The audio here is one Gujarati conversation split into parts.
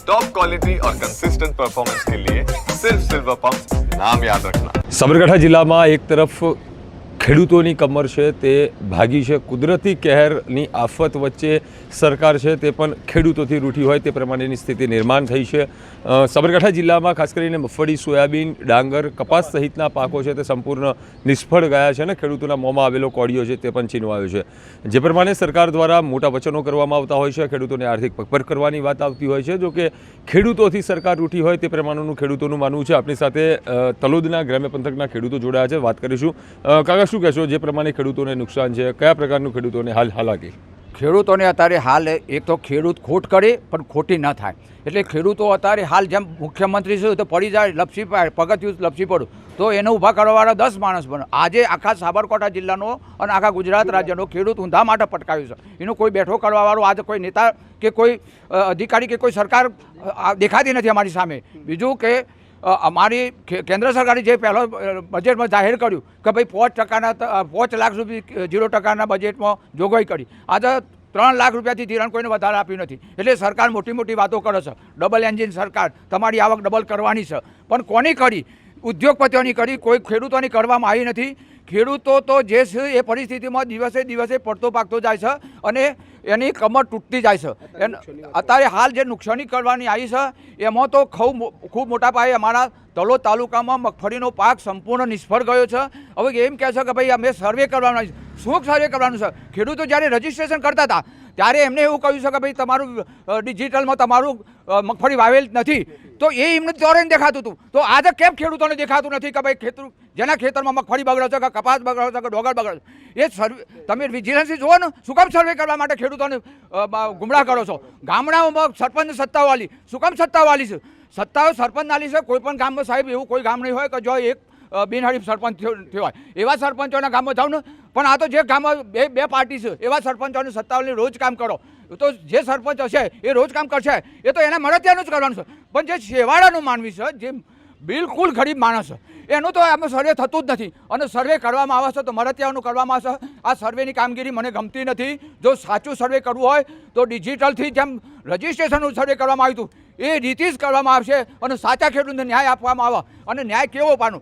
टॉप क्वालिटी और कंसिस्टेंट परफॉर्मेंस के लिए सिर्फ सिल्वर पंप नाम याद रखना સાબરકાંઠા જિલ્લામાં એક તરફ ખેડૂતોની કમર છે, તે ભાગી છે. કુદરતી કહેરની આફત વચ્ચે સરકાર છે, તે પણ ખેડૂતોથી રૂઠી હોય તે પ્રમાણેની સ્થિતિ નિર્માણ થઈ છે. સાબરકાંઠા જિલ્લામાં ખાસ કરીને મગફળી, સોયાબીન, ડાંગર, કપાસ સહિતના પાકો છે, તે સંપૂર્ણ નિષ્ફળ ગયા છે અને ખેડૂતોના મોંમાં આવેલો કોડિયો છે, તે પણ છીનવાયો છે. જે પ્રમાણે સરકાર દ્વારા મોટા વચનો કરવામાં આવતા હોય છે, ખેડૂતોને આર્થિક પગભર કરવાની વાત આવતી હોય છે. જો કે ખેડૂતોથી સરકાર રૂઠી હોય તે પ્રમાણેનું ખેડૂતોનું માનવું છે. આપણી સાથે તલોદના ગ્રામ્ય પંથકના ખેડૂતો જોડાયા છે. વાત કરીશું. કાકા શું કહેશો? જે પ્રમાણે ખેડૂતોને નુકસાન છે, કયા પ્રકારનું ખેડૂતોને હાલ હાલાકી? ખેડૂતોને અત્યારે હાલ એક તો ખેડૂત ખોટ કરે, પણ ખોટી ન થાય. એટલે ખેડૂતો અત્યારે હાલ જેમ મુખ્યમંત્રી છે, તો પડી જાય, લપસી પગથિયું લપસી પડું. તો એને ઊભા કરવાવાળા દસ માણસ બનો. આજે આખા સાબરકાંઠા જિલ્લાનો અને આખા ગુજરાત રાજ્યનો ખેડૂત ઊંધા માટે પટકાવ્યું છે. એનો કોઈ બેઠો કરવાવાળો, આજે કોઈ નેતા કે કોઈ અધિકારી કે કોઈ સરકાર દેખાતી નથી અમારી સામે. બીજું કે અમારી કેન્દ્ર સરકારે જે પહેલો બજેટમાં જાહેર કર્યું કે ભાઈ પાંચ ટકાના પાંચ લાખ સુધી ઝીરો ટકાના બજેટમાં જોગવાઈ કરી. આજે ત્રણ લાખ રૂપિયાથી ધિરાણ કોઈને વધારે આપ્યું નથી. એટલે સરકાર મોટી મોટી વાતો કરે છે. ડબલ એન્જિન સરકાર. તમારી આવક ડબલ કરવાની છે. પણ કોની કરી? ઉદ્યોગપતિઓની કરી, કોઈ ખેડૂતોની કરવામાં આવી નથી. ખેડૂતો તો જે છે એ પરિસ્થિતિમાં દિવસે દિવસે પડતો પાકતો જાય છે અને એની કમર તૂટતી જાય છે. અત્યારે હાલ જે નુકસાની કરવાની આવી છે એમાં તો ખૂબ ખૂબ મોટા પાયે અમારા તલોદ તાલુકામાં મગફળીનો પાક સંપૂર્ણ નિષ્ફળ ગયો છે. હવે એમ કહે છે કે ભાઈ અમે સર્વે કરવાનું શું સર્વે કરવાનું છે? ખેડૂતો જ્યારે રજીસ્ટ્રેશન કરતા હતા ત્યારે એમને એવું કહ્યું છે કે ભાઈ તમારું ડિજિટલમાં તમારું મગફળી વાવેલ નથી. તો એ એમને ચોરે દેખાતું હતું. તો આજે કેમ ખેડૂતોને દેખાતું નથી કે ભાઈ ખેતર, જેના ખેતરમાં મગફળી બગડે છે કે કપાસ બગડે છે કે ડોગર બગડે છે? એ સર્વે, તમે વિજિલન્સ જુઓ ને, શું કામ સર્વે કરવા માટે ખેડૂતોને ગુમરાહ કરો છો? ગામડાઓમાં સરપંચ સત્તાવાળી, શું કામ સત્તાવાળી છે? સત્તાઓ સરપંચ નાલી છે, કોઈ પણ ગામમાં સાહેબ, એવું કોઈ ગામ નહીં હોય કે જો એક બિનહરીફ સરપંચ થયો હોય. એવા સરપંચોના ગામમાં જાઓ ને, પણ આ તો જે ગામમાં બે બે પાર્ટી છે, એવા સરપંચોની સત્તાઓને રોજ કામ કરો. તો જે સરપંચ હશે એ રોજ કામ કરશે. એ તો એના મળતિયાનું જ કરવાનું છે. પણ જે છેવાડાનું માનવી છે, જે બિલકુલ ગરીબ માણસ એનું તો આમાં સર્વે થતું જ નથી. અને સર્વે કરવામાં આવે છે તો મરતિયાનું કરવામાં આવશે આ સર્વેની કામગીરી મને ગમતી નથી. જો સાચું સર્વે કરવું હોય તો ડિજિટલથી જેમ રજિસ્ટ્રેશનનું સર્વે કરવામાં આવ્યું હતું, એ રીતિ જ કરવામાં આવશે અને સાચા ખેડૂતને ન્યાય આપવામાં આવે. અને ન્યાય કેવો પાનું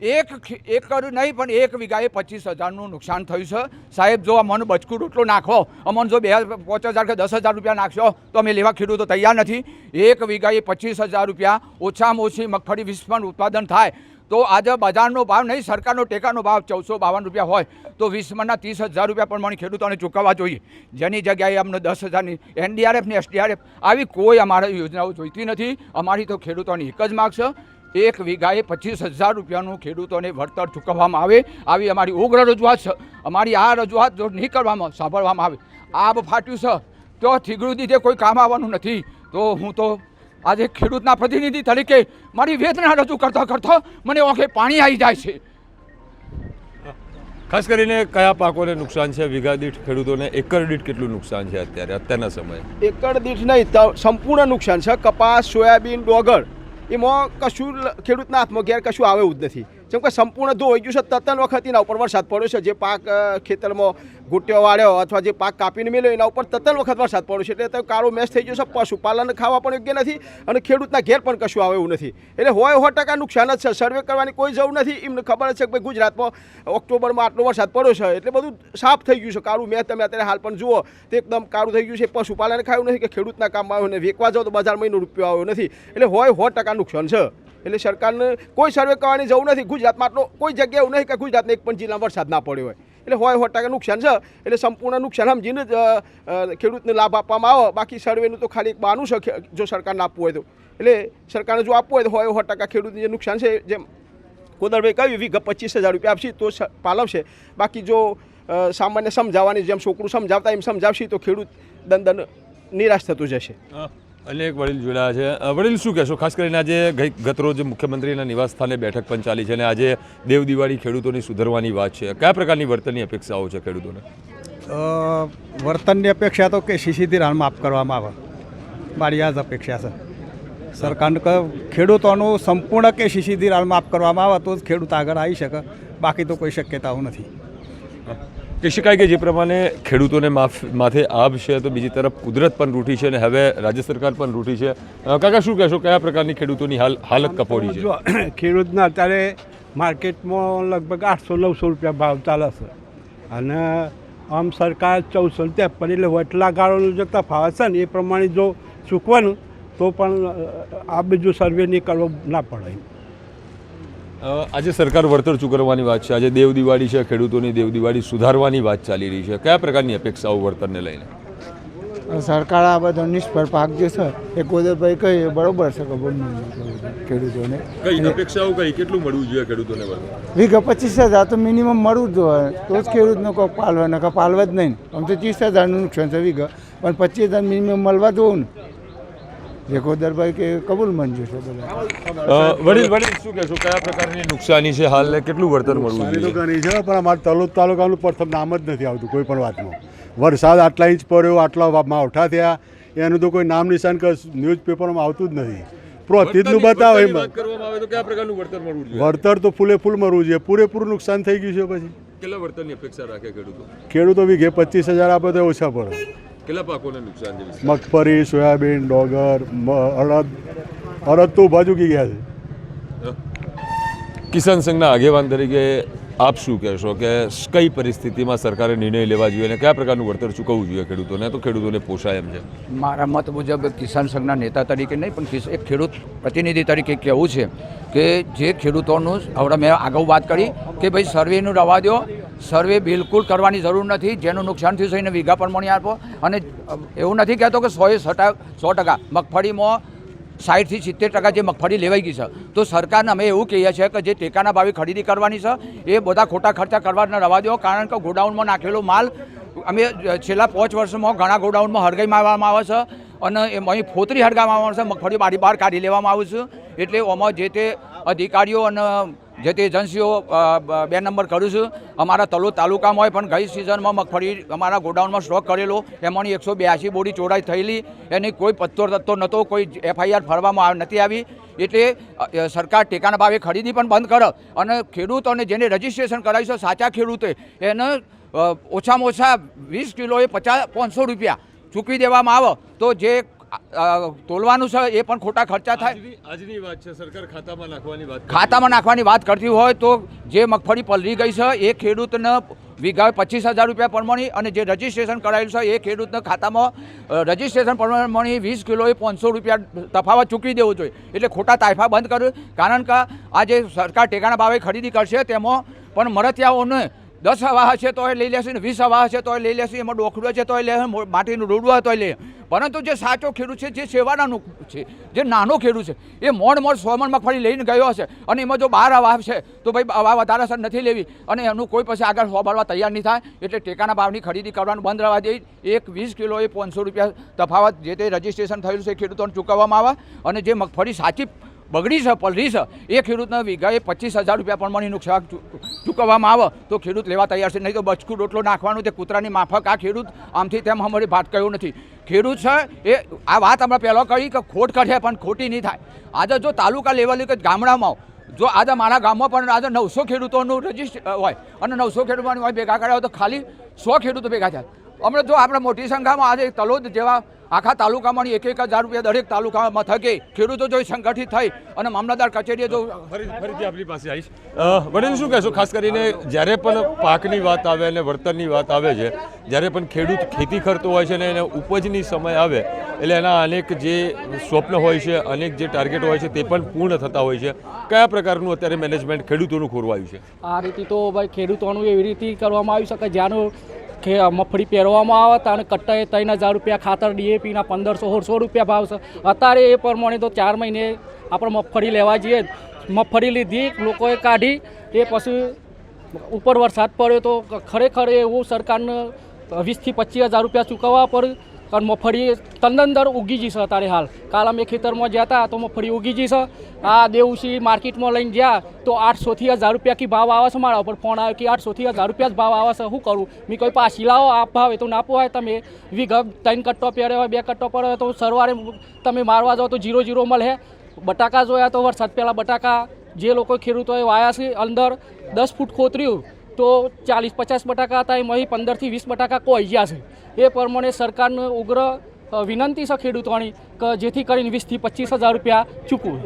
એક એકર નહીં, પણ એક વીઘાએ પચીસ હજારનું નુકસાન થયું છે. સાહેબ, જો અમને બચકું રોટલો નાખો, અમને જો બે પાંચ હજાર કે દસ હજાર રૂપિયા નાખશો, તો અમે લેવા ખેડૂતો તૈયાર નથી. એક વીઘાએ પચીસ હજાર રૂપિયા ઓછામાં ઓછી મગફળી વીસમાં ઉત્પાદન થાય. તો આજે બજારનો ભાવ નહીં, સરકારનો ટેકાનો ભાવ ચૌદસો બાવન રૂપિયા હોય, તો વીસમાંના ત્રીસ હજાર રૂપિયા પણ મને ખેડૂતોને ચૂકવવા જોઈએ. જેની જગ્યાએ અમને દસ હજારની એનડીઆરએફ ને એસડીઆરએફ, આવી કોઈ અમારે યોજનાઓ જોઈતી નથી. અમારી તો ખેડૂતોની એક જ માગ છે. એક વીઘાએ પચીસ હજાર રૂપિયાનું ખેડૂતોને વળતર ચૂકવવામાં આવે. આવી અમારી ઉગ્ર રજૂઆત છે. અમારી આ રજૂઆત જો નહીં કરવામાં સાંભળવામાં આવે. આબ ફાટ્યું છે. તો થીગડું દીધે કોઈ કામ આવવાનું નથી. તો હું તો આજે ખેડૂતના પ્રતિનિધિ તરીકે મારી વેદના રજૂ કરતો કરતો મને ઓંખે પાણી આવી જાય છે. ખાસ કરીને કયા પાકોને નુકસાન છે? વીઘા દીઠ ખેડૂતોને એકર દીઠ કેટલું નુકસાન છે અત્યારે અત્યારના સમયે? એકર દીઠ નહીં ત- સંપૂર્ણ નુકસાન છે. કપાસ સોયાબીન ડોગર. એમાં કશું ખેડૂતના હાથમાં ઘેર કશું આવે જ નથી. જેમ કે સંપૂર્ણ ધોઈ ગયું છે તત્તન વખત એના ઉપર વરસાદ પડ્યો છે. જે પાક ખેતરમાં ઘૂંટ્યો વાળ્યો અથવા જે પાક કાપીને મેળ્યો એના ઉપર તત્ન વખત વરસાદ પડ્યો છે. એટલે કાળો મેચ થઈ ગયો છે. પશુપાલન ખાવા પણ યોગ્ય નથી અને ખેડૂતના ઘેર પણ કશું આવે એવું નથી. એટલે હોય સો ટકા નુકસાન જ છે. સર્વે કરવાની કોઈ જરૂર નથી. એમને ખબર છે કે ભાઈ ગુજરાતમાં ઓક્ટોબરમાં આટલો વરસાદ પડ્યો છે. એટલે બધું સાફ થઈ ગયું છે. કાળું મેચ તમે અત્યારે હાલ પણ જુઓ તો એકદમ કાળું થઈ ગયું છે. પશુપાલન ખાયું નથી કે ખેડૂતના કામમાં આવ્યું ને વેકવા જાઓ તો બજારમાં એનો રૂપિયો આવ્યો નથી. એટલે હોય સો ટકા નુકસાન છે. એટલે સરકારને કોઈ સર્વે કરવાની જરૂર નથી. ગુજરાતમાં આટલો કોઈ જગ્યાએ એવું નહીં કે ગુજરાતના એક પણ જિલ્લામાં વરસાદ ના પડ્યો હોય. એટલે હોય સો ટકા નુકસાન છે. એટલે સંપૂર્ણ નુકસાન સમજીને જ ખેડૂતને લાભ આપવામાં આવે. બાકી સર્વેનું તો ખાલી એક બહાનું છે જો સરકારને આપવું હોય તો. એટલે સરકારને જો આપવું હોય તો હોય સો ટકા ખેડૂતને જે નુકસાન છે, જેમ કોદરભાઈ કહ્યું, વીઘા પચીસ હજાર રૂપિયા આપશે તો પાલવશે. બાકી જો સામાન્ય સમજાવવાની જેમ છોકરું સમજાવતા એમ સમજાવશે તો ખેડૂત દંદન નિરાશ થતું જશે. અનેક વડીલ જોડાયા છે. વડીલ શું કહેશો? ખાસ કરીને આજે ગઈ ગતરોજ મુખ્યમંત્રીના નિવાસસ્થાને બેઠક પણ ચાલી છે અને આજે દેવ દિવાળી ખેડૂતોની સુધરવાની વાત છે. કયા પ્રકારની વર્તનની અપેક્ષાઓ છે ખેડૂતોને? વર્તનની અપેક્ષા તો કે સીસી ધિરાણ માફ કરવામાં આવે. મારી આ જ અપેક્ષા છે. સરકારને ખેડૂતોનું સંપૂર્ણ કે સીસી ધિરાણ માફ કરવામાં આવે તો જ ખેડૂત આગળ આવી શકે. બાકી તો કોઈ શક્યતાઓ નથી. કહી શકાય કે જે પ્રમાણે ખેડૂતોને માફ માથે આભ છે તો બીજી તરફ કુદરત પણ રૂઠી છે અને હવે રાજ્ય સરકાર પણ રૂઠી છે. કાકા શું કહેશો? કયા પ્રકારની ખેડૂતોની હાલ હાલત કપોડી છે? જો ખેડૂતના અત્યારે માર્કેટમાં લગભગ આઠસો નવસો રૂપિયા ભાવ ચાલે છે. અને આમ સરકાર ચૌદસો ત્રેપન એટલે વટલા ગાળોનો જે તફાવત છે ને એ પ્રમાણે જો ચૂકવાનું તો પણ આ બીજું સર્વે નહીં કરવો ના પડે. આજે સરકાર વળતર ચૂકવવાની વાત છે. આજે દેવ દિવાળી છે ખેડૂતોની દેવ દિવાળી સુધારવાની વાત ચાલી રહી છે. કયા પ્રકારની અપેક્ષાઓ વળતરને લઈને? સરકાર આ બધો નિષ્ફળ પાક જે છે એ ગોદરભાઈ કહી બરોબર છે ખેડૂતોને? કઈ અપેક્ષાઓ કઈ? કેટલું મળવું જોઈએ ખેડૂતોને વીઘા પચીસ હજાર તો મિનિમમ મળવું જ જોઈએ. તો જ ખેડૂતનો કોઈ પાલવા નકર પાલવા જ નહીં. આમ તો ત્રીસ હજારનું નુકસાન છે વીઘા. પણ પચીસ હજાર મિનિમમ મળવા જોઉં ને. જે ગોદરભાઈ કે કબૂલ મંજૂર છે બધા? વડીલ વડીલ શું કહેશો? કયા પ્રકારની નુકસાની છે હાલ કેટલું વળતર મળવું જોઈએ? નુકસાની છે પણ અમારે તલોદ તાલુકાનું પ્રથમ નામ જ નથી આવતું કોઈ પણ વાતનું. વરસાદ આટલા ઇંચ પડ્યો આટલા માવઠા થયા એનું તો કોઈ નામ નિશાન કે ન્યૂઝપેપરમાં આવતું જ નથી. પ્રોતિજનું બતાવે વળતરની એમાં. વાત કરવામાં આવે તો કયા વળતર મળવું તો ફૂલે ફૂલ મરવું જોઈએ. પૂરેપૂરું નુકસાન થઈ ગયું છે પછી. કેટલા વળતરની અપેક્ષા રાખે ખેડૂતો? ખેડૂતો વીઘે પચીસ હજાર આપે તો ઓછા પડે. કેટલા પાકોને નુકસાન છે? મગફળી સોયાબીન ડોગર મ- અડદ અડદ તો બાજુ કી ગયા છે. કિસાન સંઘના આગેવાન તરીકે આપ શું કહેશો કે કઈ પરિસ્થિતિમાં સરકારે નિર્ણય લેવા જોઈએ અને કયા પ્રકારનું વળતર ચૂકવવું જોઈએ ખેડૂતોને? તો ખેડૂતોને પોષાય એમ છે. મારા મત મુજબ કિસાન સંઘના નેતા તરીકે નહીં પણ એક ખેડૂત પ્રતિનિધિ તરીકે કહેવું છે કે જે ખેડૂતોનું હવે મેં અગાઉ વાત કરી કે ભાઈ સર્વેનું રવા દો સર્વે બિલકુલ કરવાની જરૂર નથી. જેનું નુકસાન થયું છે એને વીઘા પ્રમાણે આપો. અને એવું નથી કહેતો કે સોએ સો સો ટકા. મગફળીમાં સાઠથી સિત્તેર ટકા જે મગફળી લેવાઈ ગઈ છે. તો સરકારને અમે એવું કહીએ છીએ કે જે ટેકાના ભાવે ખરીદી કરવાની છે, એ બધા ખોટા ખર્ચા કરવા ન રવા દો. કારણ કે ગોડાઉનમાં નાખેલો માલ, અમે છેલ્લા પાંચ વર્ષમાં ઘણા ગોડાઉનમાં હરગાઈ મારવામાં આવે છે. અને એમાં ફોતરી હરગાવવામાં આવે છે. મગફળી બારી બહાર કાઢી લેવામાં આવે છે. એટલે આમાં જે તે અધિકારીઓ અને જે તે એજન્સીઓ બે નંબર કરું છું. અમારા તલોદ તાલુકામાં હોય પણ ગઈ સિઝનમાં મગફળી અમારા ગોડાઉનમાં સ્ટોક કરેલો. એમાંની એકસો બ્યાસી બોડી ચોરાઈ થયેલી. એની કોઈ પત્તો તત્તો નહોતો કોઈ એફઆઈઆર ફરવામાં નથી આવી. એટલે સરકાર ટેકાના ભાવે ખરીદી પણ બંધ કરે અને ખેડૂતોને જેને રજીસ્ટ્રેશન કરાવ્યું સાચા ખેડૂતે, એને ઓછામાં ઓછા વીસ કિલોએ પચાસ, પાંચસો રૂપિયા ચૂકવી દેવામાં આવે. તો જે તોલવાનું છે એ પણ ખોટા ખર્ચા થાય. આજની વાત છે સરકાર ખાતામાં નાખવાની વાત ખાતામાં નાખવાની વાત કરતી હોય તો જે મગફળી પલરી ગઈ છે એ ખેડૂતને વીઘાએ પચીસ હજાર રૂપિયા પરમણી અને જે રજીસ્ટ્રેશન કરાયેલું છે એ ખેડૂતના ખાતામાં રજીસ્ટ્રેશન પરમણી વીસ કિલોએ પાંચસો રૂપિયા તફાવત ચૂકવી દેવો જોઈએ. એટલે ખોટા તાઇફા બંધ કર્યું કારણ કે આ જે સરકાર ટેકાના ભાવે ખરીદી કરશે તેમાં પણ મળતિયાઓને દસ અવાહ છે તોય લઈ લેશે ને વીસ અવાહ છે તોય લઈ લેશે, એમાં ડોખડો છે તોય લે, માટીનું રૂડું હોય તોય લે. પરંતુ જે સાચો ખેડૂત છે, જે સેવાડાનું છે, જે નાનો ખેડૂત છે, એ સો મણ મગફળી લઈને ગયો હશે. અને એમાં જો બાર અવાહ છે, તો ભાઈ અવાહ વધારે સર નથી લેવી. અને એનું કોઈ પછી આગળ હોબાળવા તૈયાર નહીં થાય. એટલે ટેકાના ભાવની ખરીદી કરવાનું બંધ રહેવા દે. એક વીસ કિલો એ પાંચસો રૂપિયા તફાવત જે તે રજીસ્ટ્રેશન થયેલું છે ખેડૂતોને ચૂકવવામાં આવે. અને જે મગફળી સાચી બગડી છે, પલરી છે. એ ખેડૂતને વીઘાએ પચીસ હજાર રૂપિયા પ્રમાણે નુકસાન ચૂકવવામાં આવે તો ખેડૂત લેવા તૈયાર છે. નહીં તો બચકું રોટલો નાખવાનું, તે કૂતરાની માફક આ ખેડૂત, આમથી તેમ અમારી ભાત કહ્યું નથી. ખેડૂત છે, એ, આ વાત આપણે પહેલાં કહી કે ખોટ કરે પણ ખોટી નહીં થાય. આજે જો તાલુકા લેવલે કે ગામડામાં, જો આજે મારા ગામમાં પણ આજે નવસો ખેડૂતોનું રજિસ્ટર હોય અને નવસો ખેડૂતોની હોય ભેગા કર્યા તો ખાલી સો ખેડૂતો ભેગા થયા. હમણાં જો આપણે મોટી સંખ્યામાં આજે તલોદ જેવા આખા તાલુકામાં એક એક હજાર રૂપિયા દરેક તાલુકામાં મથકે ખેડૂતો જો સંગઠિત થઈ અને મામલતદાર કચેરીએ જો ફરીથી આપણી પાસે આવીશ. વડીલ શું કહેશો? ખાસ કરીને જ્યારે પણ પાકની વાત આવે અને વળતરની વાત આવે છે જ્યારે પણ ખેડૂત ખેતી કરતો હોય છે અને એને ઉપજની સમય આવે એટલે એના અનેક જે સ્વપ્ન હોય છે અનેક જે ટાર્ગેટ હોય છે તે પણ પૂર્ણ થતા હોય છે. કયા પ્રકારનું અત્યારે મેનેજમેન્ટ ખેડૂતોનું ખોરવાયું છે? આ રીતે તો ભાઈ ખેડૂતોનું એવી રીતે કરવામાં આવ્યું છે કે જ્યાંનું કે મગફળી પહેરવામાં આવે અને કટ્ટાએ ત્રણ હજાર રૂપિયા ખાતર ડીએપીના પંદરસો સોળસો રૂપિયા ભાવ છે. અત્યારે એ પ્રમાણે તો ચાર મહિને આપણે મગફળી લેવા જઈએ. મગફળી લીધી, લોકોએ કાઢી, એ પછી ઉપર વરસાદ પડ્યો તો ખરેખર એવું સરકારને વીસથી પચીસ હજાર રૂપિયા ચૂકવવા પડે કારણ મગફળી તંદંદર ઉગી જશે અત્યારે હાલ. કાલ અમે ખેતરમાં ગયા હતા તો મગફળી ઉગી જશે આ દેવસી માર્કેટમાં લઈને ગયા તો આઠસોથી હજાર રૂપિયા કી ભાવ આવે છે મારા ઉપર. ફોન આવ્યો કે આઠસોથી હજાર રૂપિયા જ ભાવ આવે છે, શું કરું? મેં કોઈ પાછી લાવો આ ભાવે તો ના પોહાય તમે. વીઘ ત્રણ કટ્ટો પહેર્યો હોય, બે કટ્ટો પડ્યો હોય તો સરવારે તમે મારવા જાઓ તો જીરો જીરો મળે. બટાકા જોયા તો વરસાદ પહેલાં બટાકા જે લોકો ખેડૂતોએ વાયા છે અંદર દસ ફૂટ ખોતર્યું. તો ચાલીસ પચાસ બટાકા હતા એમાંથી પંદરથી વીસ બટાકા કોઈ ગયા છે. એ પ્રમાણે સરકારને ઉગ્ર વિનંતી છે ખેડૂતોની કે જેથી કરીને વીસથી પચીસ હજાર રૂપિયા ચૂકવું.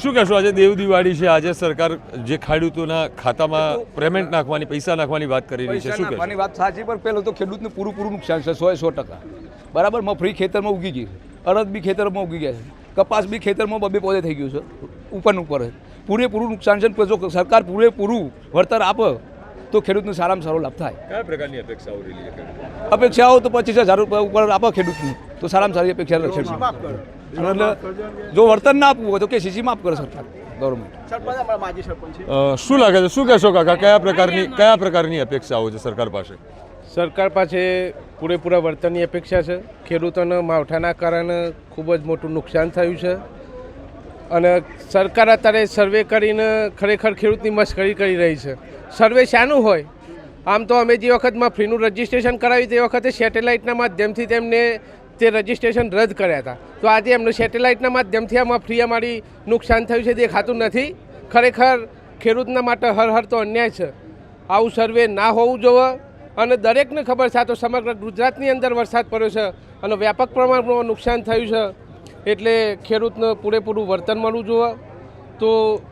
શું કહેશો? આજે દેવ દિવાળી છે આજે સરકાર જે ખેડૂતોના ખાતામાં પેમેન્ટ નાખવાની પૈસા નાખવાની વાત કરી રહી છે શું નાખવાની વાત સાચી પણ પહેલું તો ખેડૂતને પૂરું પૂરું નુકસાન છે સો સો ટકા. બરાબર? ફ્રી ખેતરમાં ઉગી ગઈ છે. અડદ બી ખેતરમાં ઉગી ગયા છે. કપાસ બી ખેતરમાં બબે પોતે થઈ ગયું છે. ઉપરને ઉપર જ. પૂરેપૂરું નુકસાન છે જો સરકાર પૂરેપૂરું વળતર આપે તો ખેડૂતને સારામાં સારો લાભ થાય. કયા પ્રકારની અપેક્ષાઓ રહેલી અપેક્ષાઓ તો પચીસ હજાર રૂપિયા ઉપર આપે ખેડૂતની તો સારામાં સારી અપેક્ષા એટલે જો વળતર ના આપવું હોય તો કેસીસી માફ કરે સરકાર ગવર્મેન્ટ શું લાગે છે? શું કહેશો કાકા? કયા પ્રકારની કયા પ્રકારની અપેક્ષાઓ છે સરકાર પાસે? સરકાર પાસે પૂરેપૂરા વળતરની અપેક્ષા છે. ખેડૂતોને માવઠાના કારણે ખૂબ જ મોટું નુકસાન થયું છે. અને સરકાર અત્યારે સર્વે કરીને ખરેખર ખેડૂતની મશ્કરી કરી રહી છે. સર્વે શાનું હોય? આમ તો અમે જે વખતમાં ફ્રીનું રજિસ્ટ્રેશન કરાવ્યું તે વખતે સેટેલાઇટના માધ્યમથી તેમને તે રજિસ્ટ્રેશન રદ કર્યા હતા. તો આજે એમનું સેટેલાઇટના માધ્યમથી આમાં ફ્રી અમારી નુકસાન થયું છે દેખાતું નથી. ખરેખર ખેડૂતના માટે હર હર તો અન્યાય છે. આવું સર્વે ના હોવું જોઈએ અને દરેકને ખબર છે, આ તો સમગ્ર ગુજરાતની અંદર વરસાદ પડ્યો છે અને વ્યાપક પ્રમાણમાં નુકસાન થયું છે. એટલે ખેડૂતને પૂરેપૂરું વર્તન મળવું જોઈએ તો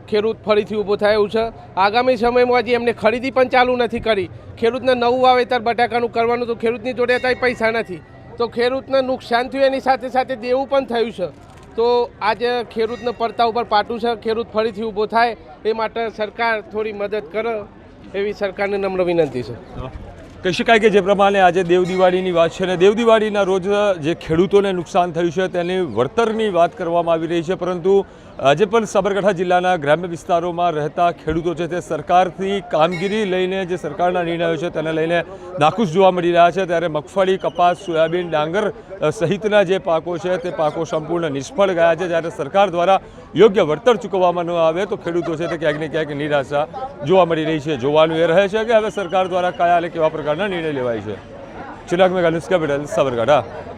ખેડૂત ફરીથી ઊભો થાય એવું છે. આગામી સમયમાં હજી એમને ખરીદી પણ ચાલુ નથી કરી. ખેડૂતને નવું વાવેતર બટાકાનું કરવાનું તો ખેડૂતની જોડે અત્યારે પૈસા નથી. તો ખેડૂતને નુકસાન થયું એની સાથે સાથે દેવું પણ થયું છે. તો આજે ખેડૂતને પડતા ઉપર પાટું છે. ખેડૂત ફરીથી ઊભો થાય. એ માટે સરકાર થોડી મદદ કરે. એવી સરકારને નમ્ર વિનંતી છે. કહી શકાય કે જે પ્રમાણે આજે દેવદિવાળીની વાત છે અને દેવદિવાળીના રોજ જે ખેડૂતોને નુકસાન થયું છે તેની વળતરની વાત કરવામાં આવી રહી છે. પરંતુ આજે પણ સાબરકાંઠા જિલ્લાના ગ્રામ્ય વિસ્તારોમાં રહેતા ખેડૂતો છે તે સરકારની કામગીરી લઈને જે સરકારના નિર્ણયો છે તેને લઈને નાખુશ જોવા મળી રહ્યા છે. ત્યારે મગફળી, કપાસ, સોયાબીન, ડાંગર સહિતના જે પાકો છે તે પાકો સંપૂર્ણ નિષ્ફળ ગયા છે. જ્યારે સરકાર દ્વારા યોગ્ય વળતર ચૂકવવામાં ન આવે તો ખેડૂતો છે તે ક્યાંક ને ક્યાંક નિરાશા જોવા મળી રહી છે. જોવાનું એ રહે છે કે હવે સરકાર દ્વારા કયા અને કેવા પ્રકારના નિર્ણય લેવાય છે. Chirag Megha news capital Sabarkantha.